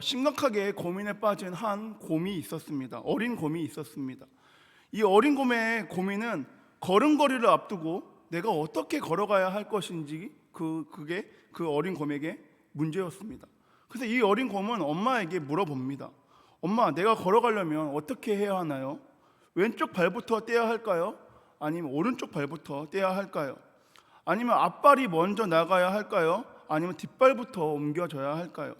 심각하게 고민에 빠진 한 곰이 있었습니다. 어린 곰이 있었습니다. 이 어린 곰의 고민은 걸음걸이를 앞두고 내가 어떻게 걸어가야 할 것인지 그 그게 그 어린 곰에게 문제였습니다. 그래서 이 어린 곰은 엄마에게 물어봅니다. 엄마, 내가 걸어가려면 어떻게 해야 하나요? 왼쪽 발부터 떼야 할까요? 아니면 오른쪽 발부터 떼야 할까요? 아니면 앞발이 먼저 나가야 할까요? 아니면 뒷발부터 옮겨져야 할까요?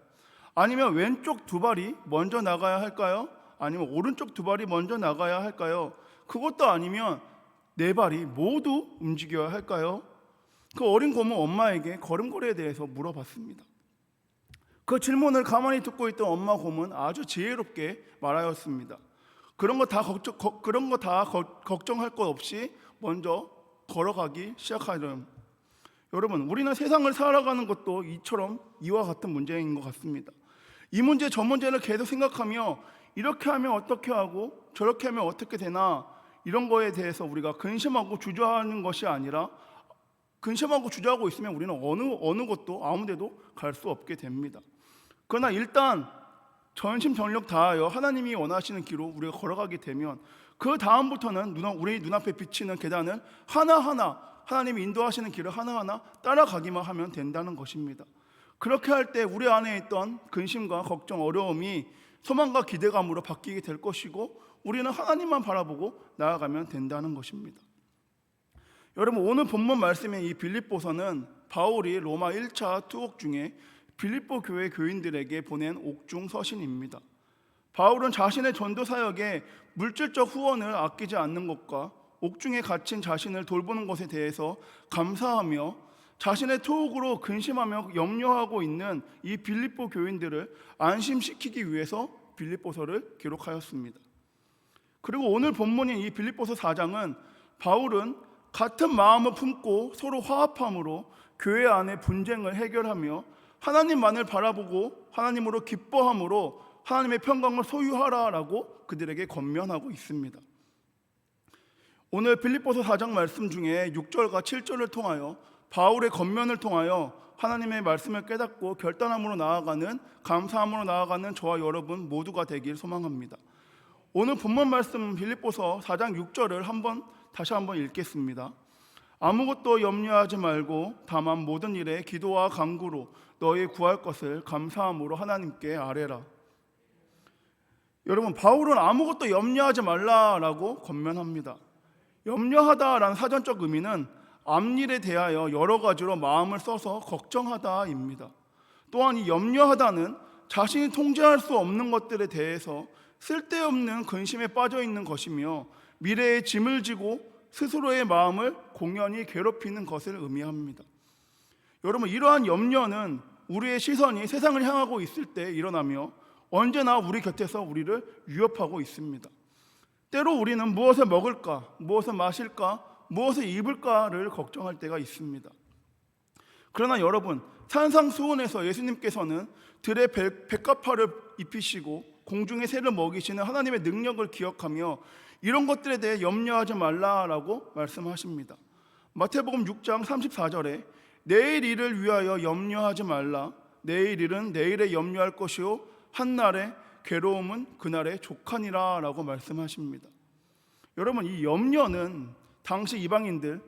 아니면 왼쪽 두 발이 먼저 나가야 할까요? 아니면 오른쪽 두 발이 먼저 나가야 할까요? 그것도 아니면 네 발이 모두 움직여야 할까요? 그 어린 곰은 엄마에게 걸음걸이에 대해서 물어봤습니다. 그 질문을 가만히 듣고 있던 엄마 곰은 아주 지혜롭게 말하였습니다. 그런 거 다 걱정 거- 그런 거 다 걱정할 것 없이 먼저 걸어가기 시작하렴. 여러분, 우리는 세상을 살아가는 것도 이처럼 이와 같은 문제인 것 같습니다. 이 문제 저 문제를 계속 생각하며 이렇게 하면 어떻게 하고 저렇게 하면 어떻게 되나 이런 거에 대해서 우리가 근심하고 주저하는 것이 아니라 근심하고 주저하고 있으면 우리는 어느 어느 곳도 아무데도 갈 수 없게 됩니다. 그러나 일단 전심 전력 다하여 하나님이 원하시는 길로 우리가 걸어가게 되면 그 다음부터는 눈, 우리 눈앞에 비치는 계단을 하나하나 하나님이 인도하시는 길을 하나하나 따라가기만 하면 된다는 것입니다. 그렇게 할 때 우리 안에 있던 근심과 걱정, 어려움이 소망과 기대감으로 바뀌게 될 것이고 우리는 하나님만 바라보고 나아가면 된다는 것입니다. 여러분 오늘 본문 말씀의 이 빌립보서는 바울이 로마 1차 투옥 중에 빌립보 교회 교인들에게 보낸 옥중 서신입니다. 바울은 자신의 전도 사역에 물질적 후원을 아끼지 않는 것과 옥중에 갇힌 자신을 돌보는 것에 대해서 감사하며 자신의 투옥으로 근심하며 염려하고 있는 이 빌립보 교인들을 안심시키기 위해서 빌립보서를 기록하였습니다. 그리고 오늘 본문인 이 빌립보서 4장은 바울은 같은 마음을 품고 서로 화합함으로 교회 안의 분쟁을 해결하며 하나님만을 바라보고 하나님으로 기뻐함으로 하나님의 평강을 소유하라라고 그들에게 권면하고 있습니다. 오늘 빌립보서 4장 말씀 중에 6절과 7절을 통하여 바울의 권면을 통하여 하나님의 말씀을 깨닫고 결단함으로 나아가는 감사함으로 나아가는 저와 여러분 모두가 되길 소망합니다. 오늘 본문 말씀 빌립보서 4장 6절을 한번 다시 한번 읽겠습니다. 아무것도 염려하지 말고 다만 모든 일에 기도와 간구로 너희 구할 것을 감사함으로 하나님께 아뢰라. 여러분 바울은 아무것도 염려하지 말라라고 권면합니다. 염려하다라는 사전적 의미는 앞일에 대하여 여러 가지로 마음을 써서 걱정하다입니다. 또한 이 염려하다는 자신이 통제할 수 없는 것들에 대해서 쓸데없는 근심에 빠져 있는 것이며 미래의 짐을 지고 스스로의 마음을 공연히 괴롭히는 것을 의미합니다. 여러분 이러한 염려는 우리의 시선이 세상을 향하고 있을 때 일어나며 언제나 우리 곁에서 우리를 위협하고 있습니다. 때로 우리는 무엇을 먹을까, 무엇을 마실까, 무엇을 입을까를 걱정할 때가 있습니다. 그러나 여러분 산상수훈에서 예수님께서는 들의 백- 백합화를 입히시고 공중의 새를 먹이시는 하나님의 능력을 기억하며 이런 것들에 대해 염려하지 말라라고 말씀하십니다. 마태복음 6장 34절에 내일 일을 위하여 염려하지 말라. 내일 일은 내일에 염려할 것이요 한날의 괴로움은 그날의 족하니라라고 말씀하십니다. 여러분 이 염려는 당시 이방인들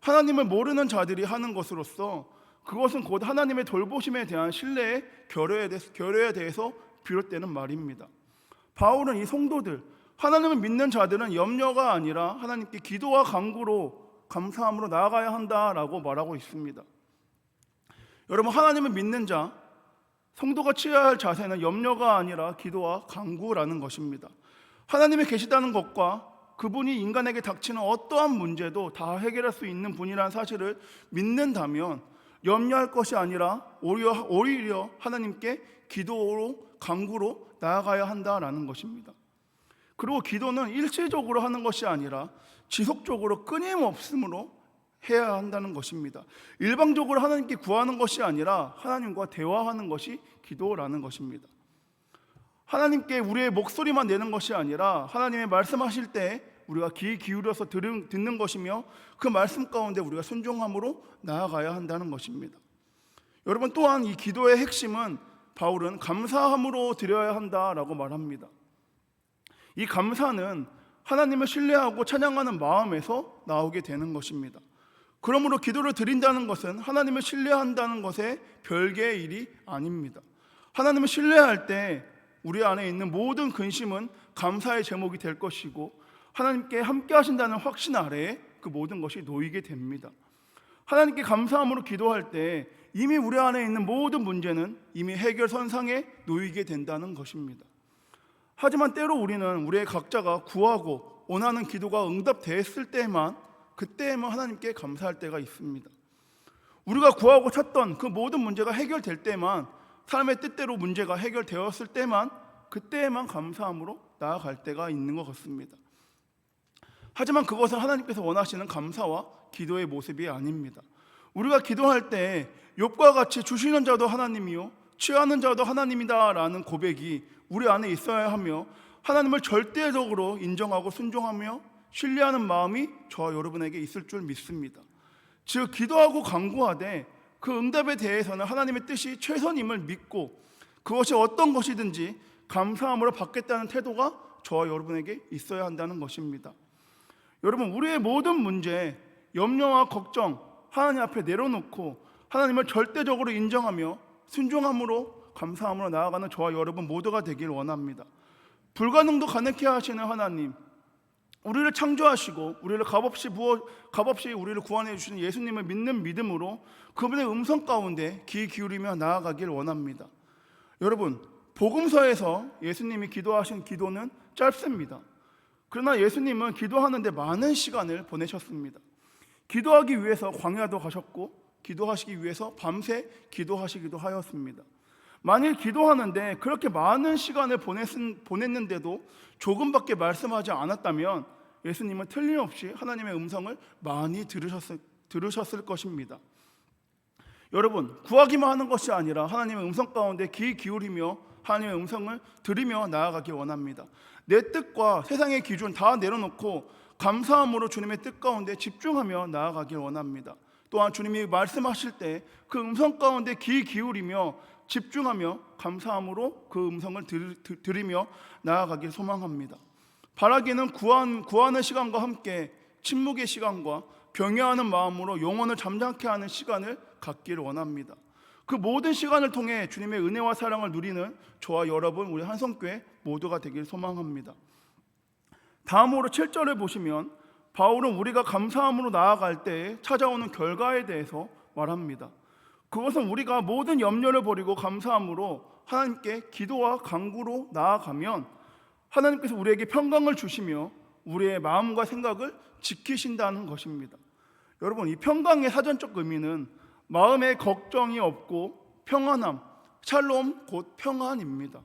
하나님을 모르는 자들이 하는 것으로서 그것은 곧 하나님의 돌보심에 대한 신뢰의 결여에 대해서, 결여에 대해서 비롯되는 말입니다. 바울은 이 성도들 하나님을 믿는 자들은 염려가 아니라 하나님께 기도와 간구로 감사함으로 나아가야 한다라고 말하고 있습니다. 여러분 하나님을 믿는 자 성도가 취해야 할 자세는 염려가 아니라 기도와 간구라는 것입니다. 하나님이 계시다는 것과 그분이 인간에게 닥치는 어떠한 문제도 다 해결할 수 있는 분이라는 사실을 믿는다면 염려할 것이 아니라 오히려, 오히려 하나님께 기도로 간구로 나아가야 한다라는 것입니다. 그리고 기도는 일시적으로 하는 것이 아니라 지속적으로 끊임없음으로 해야 한다는 것입니다. 일방적으로 하나님께 구하는 것이 아니라 하나님과 대화하는 것이 기도라는 것입니다. 하나님께 우리의 목소리만 내는 것이 아니라 하나님의 말씀하실 때 우리가 귀 기울여서 들은, 듣는 것이며 그 말씀 가운데 우리가 순종함으로 나아가야 한다는 것입니다. 여러분 또한 이 기도의 핵심은 바울은 감사함으로 드려야 한다라고 말합니다. 이 감사는 하나님을 신뢰하고 찬양하는 마음에서 나오게 되는 것입니다. 그러므로 기도를 드린다는 것은 하나님을 신뢰한다는 것의 별개의 일이 아닙니다. 하나님을 신뢰할 때 우리 안에 있는 모든 근심은 감사의 제목이 될 것이고 하나님께 함께 하신다는 확신 아래에 그 모든 것이 놓이게 됩니다. 하나님께 감사함으로 기도할 때 이미 우리 안에 있는 모든 문제는 이미 해결 선상에 놓이게 된다는 것입니다. 하지만 때로 우리는 우리의 각자가 구하고 원하는 기도가 응답됐을 때만 그때에만 하나님께 감사할 때가 있습니다. 우리가 구하고 찾던 그 모든 문제가 해결될 때만 사람의 뜻대로 문제가 해결되었을 때만 그때에만 감사함으로 나아갈 때가 있는 것 같습니다. 하지만 그것은 하나님께서 원하시는 감사와 기도의 모습이 아닙니다. 우리가 기도할 때 욥과 같이 주시는 자도 하나님이요 취하는 자도 하나님이다라는 고백이 우리 안에 있어야 하며 하나님을 절대적으로 인정하고 순종하며 신뢰하는 마음이 저와 여러분에게 있을 줄 믿습니다. 즉 기도하고 간구하되 그 응답에 대해서는 하나님의 뜻이 최선임을 믿고 그것이 어떤 것이든지 감사함으로 받겠다는 태도가 저와 여러분에게 있어야 한다는 것입니다. 여러분 우리의 모든 문제, 염려와 걱정 하나님 앞에 내려놓고 하나님을 절대적으로 인정하며 순종함으로 감사함으로 나아가는 저와 여러분 모두가 되길 원합니다. 불가능도 가능케 하시는 하나님, 우리를 창조하시고 우리를 값없이 부어 값없이 우리를 구원해 주시는 예수님을 믿는 믿음으로 그분의 음성 가운데 귀 기울이며 나아가길 원합니다. 여러분, 복음서에서 예수님이 기도하신 기도는 짧습니다. 그러나 예수님은 기도하는데 많은 시간을 보내셨습니다. 기도하기 위해서 광야도 가셨고 기도하시기 위해서 밤새 기도하시기도 하였습니다. 만일 기도하는데 그렇게 많은 시간을 보냈는데도 조금밖에 말씀하지 않았다면 예수님은 틀림없이 하나님의 음성을 많이 들으셨을, 들으셨을 것입니다. 여러분, 구하기만 하는 것이 아니라 하나님의 음성 가운데 귀 기울이며 하나님의 음성을 들으며 나아가기 원합니다. 내 뜻과 세상의 기준 다 내려놓고 감사함으로 주님의 뜻 가운데 집중하며 나아가길 원합니다. 또한 주님이 말씀하실 때 그 음성 가운데 귀 기울이며 집중하며 감사함으로 그 음성을 들, 들으며 나아가길 소망합니다. 바라기는 구한, 구하는 시간과 함께 침묵의 시간과 경외하는 마음으로 영혼을 잠잠케 하는 시간을 갖기를 원합니다. 그 모든 시간을 통해 주님의 은혜와 사랑을 누리는 저와 여러분 우리 한성교회 모두가 되길 소망합니다. 다음으로 7절을 보시면 바울은 우리가 감사함으로 나아갈 때 찾아오는 결과에 대해서 말합니다. 그것은 우리가 모든 염려를 버리고 감사함으로 하나님께 기도와 간구로 나아가면 하나님께서 우리에게 평강을 주시며 우리의 마음과 생각을 지키신다는 것입니다. 여러분, 이 평강의 사전적 의미는 마음에 걱정이 없고 평안함, 샬롬 곧 평안입니다.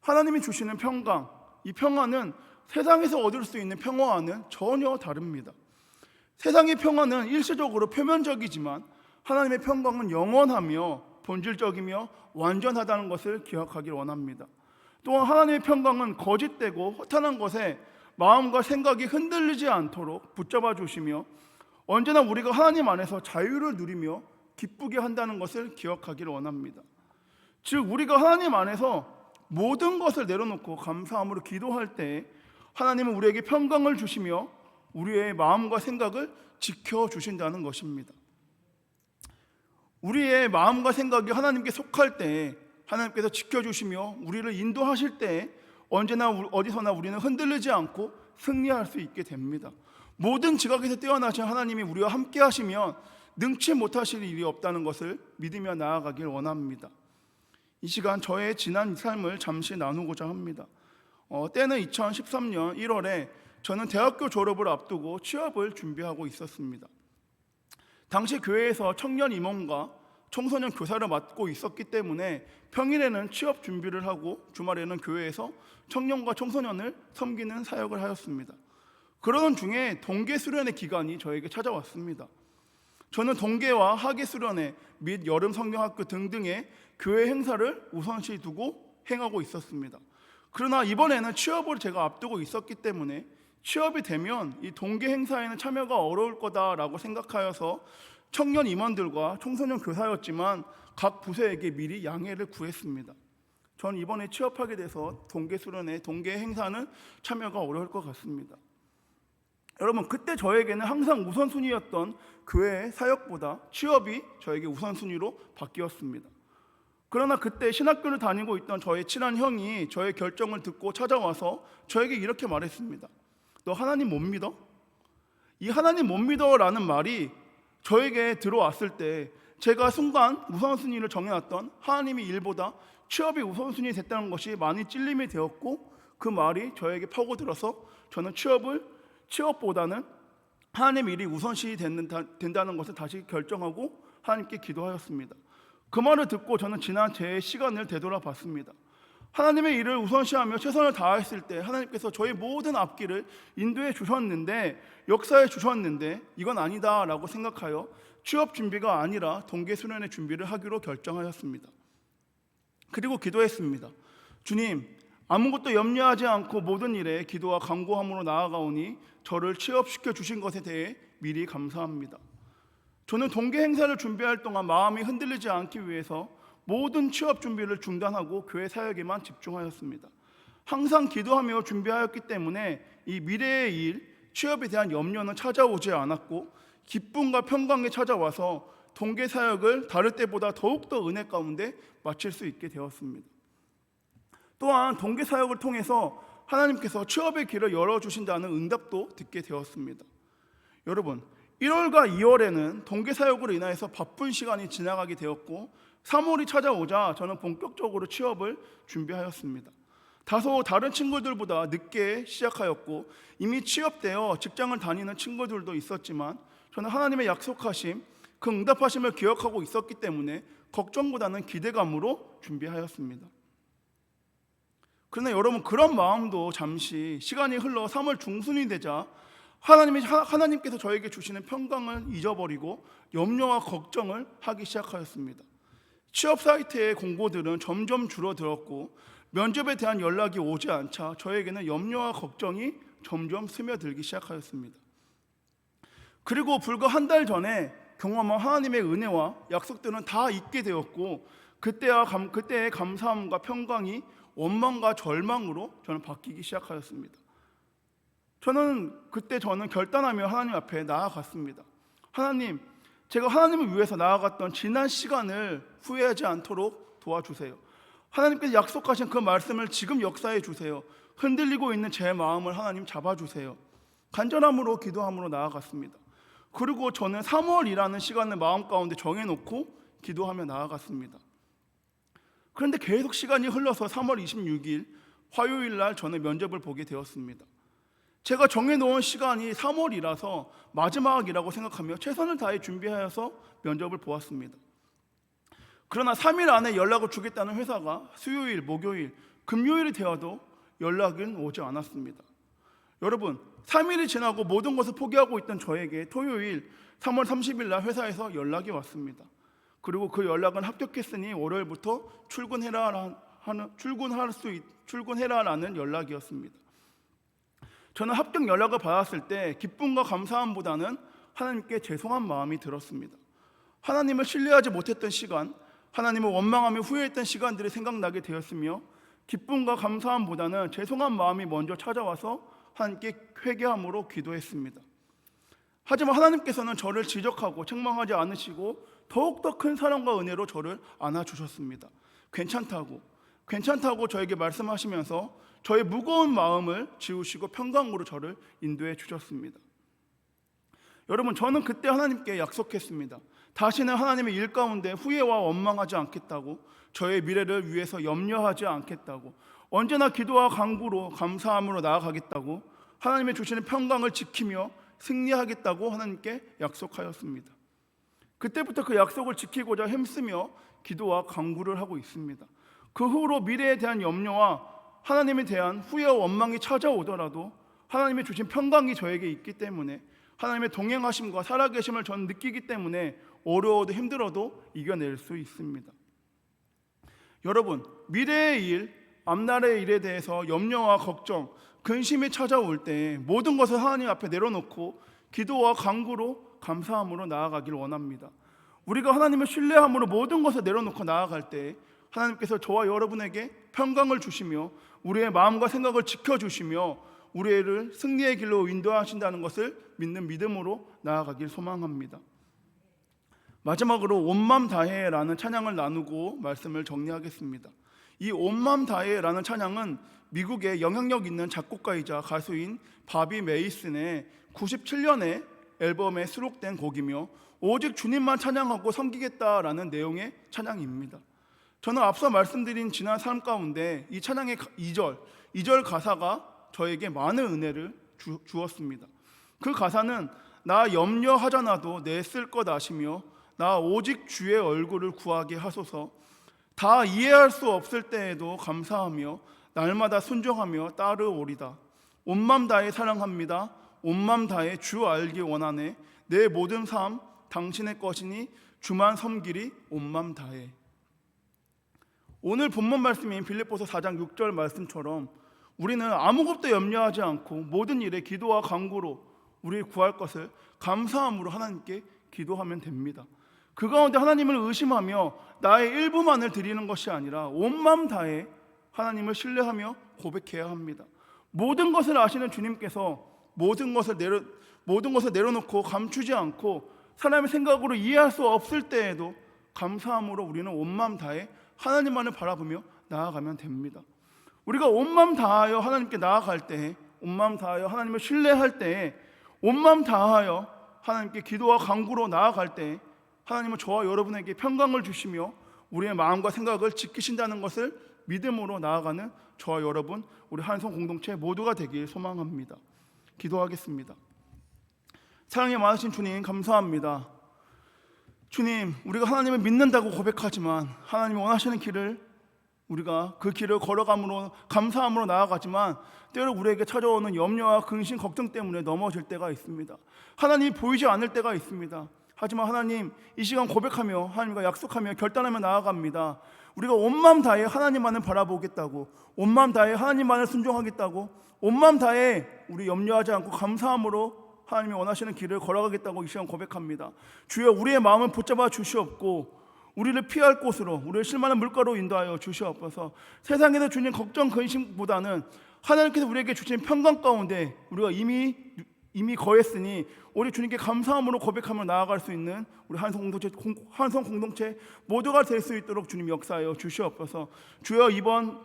하나님이 주시는 평강, 이 평안은 세상에서 얻을 수 있는 평화와는 전혀 다릅니다. 세상의 평화는 일시적으로 표면적이지만 하나님의 평강은 영원하며 본질적이며 완전하다는 것을 기억하길 원합니다. 또한 하나님의 평강은 거짓되고 허탄한 것에 마음과 생각이 흔들리지 않도록 붙잡아 주시며 언제나 우리가 하나님 안에서 자유를 누리며 기쁘게 한다는 것을 기억하기를 원합니다. 즉 우리가 하나님 안에서 모든 것을 내려놓고 감사함으로 기도할 때 하나님은 우리에게 평강을 주시며 우리의 마음과 생각을 지켜 주신다는 것입니다. 우리의 마음과 생각이 하나님께 속할 때 하나님께서 지켜 주시며 우리를 인도하실 때 언제나 어디서나 우리는 흔들리지 않고 승리할 수 있게 됩니다. 모든 지각에서 뛰어나신 하나님이 우리와 함께 하시면 능치 못하실 일이 없다는 것을 믿으며 나아가길 원합니다. 이 시간 저의 지난 삶을 잠시 나누고자 합니다. 어, 때는 2013년 1월에 저는 대학교 졸업을 앞두고 취업을 준비하고 있었습니다. 당시 교회에서 청년 임원과 청소년 교사를 맡고 있었기 때문에 평일에는 취업 준비를 하고 주말에는 교회에서 청년과 청소년을 섬기는 사역을 하였습니다. 그러던 중에 동계 수련의 기간이 저에게 찾아왔습니다. 저는 동계와 하계 수련회 및 여름 성경학교 등등의 교회 행사를 우선시 두고 행하고 있었습니다. 그러나 이번에는 취업을 제가 앞두고 있었기 때문에 취업이 되면 이 동계 행사에는 참여가 어려울 거다라고 생각하여서 청년 임원들과 청소년 교사였지만 각 부서에게 미리 양해를 구했습니다. 전 이번에 취업하게 돼서 동계 수련회, 동계 행사는 참여가 어려울 것 같습니다. 여러분 그때 저에게는 항상 우선순위였던 교회 사역보다 취업이 저에게 우선순위로 바뀌었습니다. 그러나 그때 신학교를 다니고 있던 저의 친한 형이 저의 결정을 듣고 찾아와서 저에게 이렇게 말했습니다. 너 하나님 못 믿어? 이 하나님 못 믿어라는 말이 저에게 들어왔을 때 제가 순간 우선순위를 정해놨던 하나님이 일보다 취업이 우선순위 됐다는 것이 많이 찔림이 되었고 그 말이 저에게 파고들어서 저는 취업을 취업보다는 하나님 일이 우선시 된다는 것을 다시 결정하고 하나님께 기도하였습니다. 그 말을 듣고 저는 지난 제 시간을 되돌아봤습니다. 하나님의 일을 우선시하며 최선을 다했을 때 하나님께서 저의 모든 앞길을 인도해 주셨는데 역사해 주셨는데 이건 아니다라고 생각하여 취업 준비가 아니라 동계 수련의 준비를 하기로 결정하였습니다. 그리고 기도했습니다. 주님, 아무것도 염려하지 않고 모든 일에 기도와 간구함으로 나아가오니 저를 취업시켜 주신 것에 대해 미리 감사합니다. 저는 동계 행사를 준비할 동안 마음이 흔들리지 않기 위해서 모든 취업 준비를 중단하고 교회 사역에만 집중하였습니다. 항상 기도하며 준비하였기 때문에 이 미래의 일, 취업에 대한 염려는 찾아오지 않았고 기쁨과 평강이 찾아와서 동계 사역을 다를 때보다 더욱더 은혜 가운데 마칠 수 있게 되었습니다. 또한 동계 사역을 통해서 하나님께서 취업의 길을 열어 주신다는 응답도 듣게 되었습니다. 여러분, 1월과 2월에는 동계 사역으로 인하여서 바쁜 시간이 지나가게 되었고 3월이 찾아오자 저는 본격적으로 취업을 준비하였습니다. 다소 다른 친구들보다 늦게 시작하였고 이미 취업되어 직장을 다니는 친구들도 있었지만 저는 하나님의 약속하심 그 응답하심을 기억하고 있었기 때문에 걱정보다는 기대감으로 준비하였습니다. 그러나 여러분 그런 마음도 잠시 시간이 흘러 3월 중순이 되자 하나님이 하나님께서 저에게 주시는 평강을 잊어버리고 염려와 걱정을 하기 시작하였습니다. 취업 사이트의 공고들은 점점 줄어들었고 면접에 대한 연락이 오지 않자 저에게는 염려와 걱정이 점점 스며들기 시작하였습니다. 그리고 불과 한 달 전에 경험한 하나님의 은혜와 약속들은 다 잊게 되었고 그때와 감, 그때의 감사함과 평강이 원망과 절망으로 저는 바뀌기 시작하였습니다. 저는 그때 저는 결단하며 하나님 앞에 나아갔습니다. 하나님, 제가 하나님을 위해서 나아갔던 지난 시간을 후회하지 않도록 도와주세요. 하나님께서 약속하신 그 말씀을 지금 역사해 주세요. 흔들리고 있는 제 마음을 하나님 잡아주세요. 간절함으로 기도함으로 나아갔습니다. 그리고 저는 3월이라는 시간을 마음 가운데 정해놓고 기도하며 나아갔습니다. 그런데 계속 시간이 흘러서 3월 26일 화요일 날 저는 면접을 보게 되었습니다. 제가 정해놓은 시간이 3월이라서 마지막이라고 생각하며 최선을 다해 준비하여서 면접을 보았습니다. 그러나 3일 안에 연락을 주겠다는 회사가 수요일, 목요일, 금요일이 되어도 연락은 오지 않았습니다. 여러분, 3일이 지나고 모든 것을 포기하고 있던 저에게 토요일 3월 30일 날 회사에서 연락이 왔습니다. 그리고 그 연락은 합격했으니 월요일부터 출근해라 하는 출근할 수 있, 출근해라라는 연락이었습니다. 저는 합격 연락을 받았을 때 기쁨과 감사함보다는 하나님께 죄송한 마음이 들었습니다. 하나님을 신뢰하지 못했던 시간, 하나님을 원망하며 후회했던 시간들이 생각나게 되었으며 기쁨과 감사함보다는 죄송한 마음이 먼저 찾아와서 하나님께 회개함으로 기도했습니다. 하지만 하나님께서는 저를 지적하고 책망하지 않으시고 더욱더 큰 사랑과 은혜로 저를 안아주셨습니다. 괜찮다고, 괜찮다고 저에게 말씀하시면서 저의 무거운 마음을 지우시고 평강으로 저를 인도해 주셨습니다. 여러분, 저는 그때 하나님께 약속했습니다. 다시는 하나님의 일 가운데 후회와 원망하지 않겠다고, 저의 미래를 위해서 염려하지 않겠다고, 언제나 기도와 간구로 감사함으로 나아가겠다고, 하나님의 주시는 평강을 지키며 승리하겠다고 하나님께 약속하였습니다. 그때부터 그 약속을 지키고자 힘쓰며 기도와 간구를 하고 있습니다. 그 후로 미래에 대한 염려와 하나님에 대한 후회와 원망이 찾아오더라도 하나님의 주신 평강이 저에게 있기 때문에 하나님의 동행하심과 살아계심을 전 느끼기 때문에 어려워도 힘들어도 이겨낼 수 있습니다. 여러분, 미래의 일, 앞날의 일에 대해서 염려와 걱정, 근심이 찾아올 때 모든 것을 하나님 앞에 내려놓고 기도와 간구로 감사함으로 나아가길 원합니다. 우리가 하나님을 신뢰함으로 모든 것을 내려놓고 나아갈 때 하나님께서 저와 여러분에게 평강을 주시며 우리의 마음과 생각을 지켜 주시며 우리를 승리의 길로 인도하신다는 것을 믿는 믿음으로 나아가길 소망합니다. 마지막으로 온맘 다해라는 찬양을 나누고 말씀을 정리하겠습니다. 이 온맘 다해라는 찬양은 미국의 영향력 있는 작곡가이자 가수인 바비 메이슨의 97년에 앨범에 수록된 곡이며 오직 주님만 찬양하고 섬기겠다라는 내용의 찬양입니다. 저는 앞서 말씀드린 지난 삶 가운데 이 찬양의 2절, 2절 가사가 저에게 많은 은혜를 주, 주었습니다. 그 가사는 나 염려하잖아도 내 쓸 것 아시며 나 오직 주의 얼굴을 구하게 하소서 다 이해할 수 없을 때에도 감사하며 날마다 순종하며 따르오리다 온맘 다해 사랑합니다 온맘 다해 주 알기 원하네 내 모든 삶 당신의 것이니 주만 섬기리 온맘 다해 오늘 본문 말씀인 빌립보서 4장 6절 말씀처럼 우리는 아무것도 염려하지 않고 모든 일에 기도와 간구로 우리 구할 것을 감사함으로 하나님께 기도하면 됩니다. 그 가운데 하나님을 의심하며 나의 일부만을 드리는 것이 아니라 온 마음 다해 하나님을 신뢰하며 고백해야 합니다. 모든 것을 아시는 주님께서 모든 것을 내려 모든 것을 내려놓고 감추지 않고 사람의 생각으로 이해할 수 없을 때에도 감사함으로 우리는 온 마음 다해 하나님만을 바라보며 나아가면 됩니다. 우리가 온 마음 다하여 하나님께 나아갈 때, 온 마음 다하여 하나님을 신뢰할 때, 온 마음 다하여 하나님께 기도와 간구로 나아갈 때, 하나님은 저와 여러분에게 평강을 주시며 우리의 마음과 생각을 지키신다는 것을 믿음으로 나아가는 저와 여러분, 우리 한성 공동체 모두가 되길 소망합니다. 기도하겠습니다. 사랑이 많으신 주님 감사합니다. 주님, 우리가 하나님을 믿는다고 고백하지만 하나님 원하시는 길을 우리가 그 길을 걸어감으로 감사함으로 나아가지만 때로 우리에게 찾아오는 염려와 근심, 걱정 때문에 넘어질 때가 있습니다. 하나님이 보이지 않을 때가 있습니다. 하지만 하나님 이 시간 고백하며 하나님과 약속하며 결단하며 나아갑니다. 우리가 온 마음 다해 하나님만을 바라보겠다고 온 마음 다해 하나님만을 순종하겠다고 온 마음 다해 우리 염려하지 않고 감사함으로 하나님이 원하시는 길을 걸어가겠다고 이 시간 고백합니다. 주여 우리의 마음을 붙잡아 주시옵고 우리를 피할 곳으로 우리를 실만한 물가로 인도하여 주시옵소서. 세상에서 주님 걱정 근심보다는 하나님께서 우리에게 주신 평강 가운데 우리가 이미 이미 거했으니 우리 주님께 감사함으로 고백하며 나아갈 수 있는 우리 한성 공동체 한성 공동체 모두가 될 수 있도록 주님 역사하여 주시옵소서. 주여 이번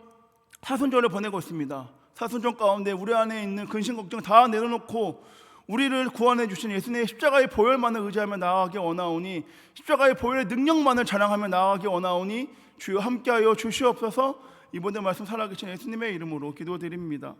사순절을 보내고 있습니다. 사순절 가운데 우리 안에 있는 근심 걱정 다 내려놓고 우리를 구원해 주신 예수님의 십자가의 보혈만을 의지하며 나아가기 원하오니 십자가의 보혈의 능력만을 자랑하며 나아가기 원하오니 주여 함께하여 주시옵소서 이번에 말씀 살아계신 예수님의 이름으로 기도드립니다.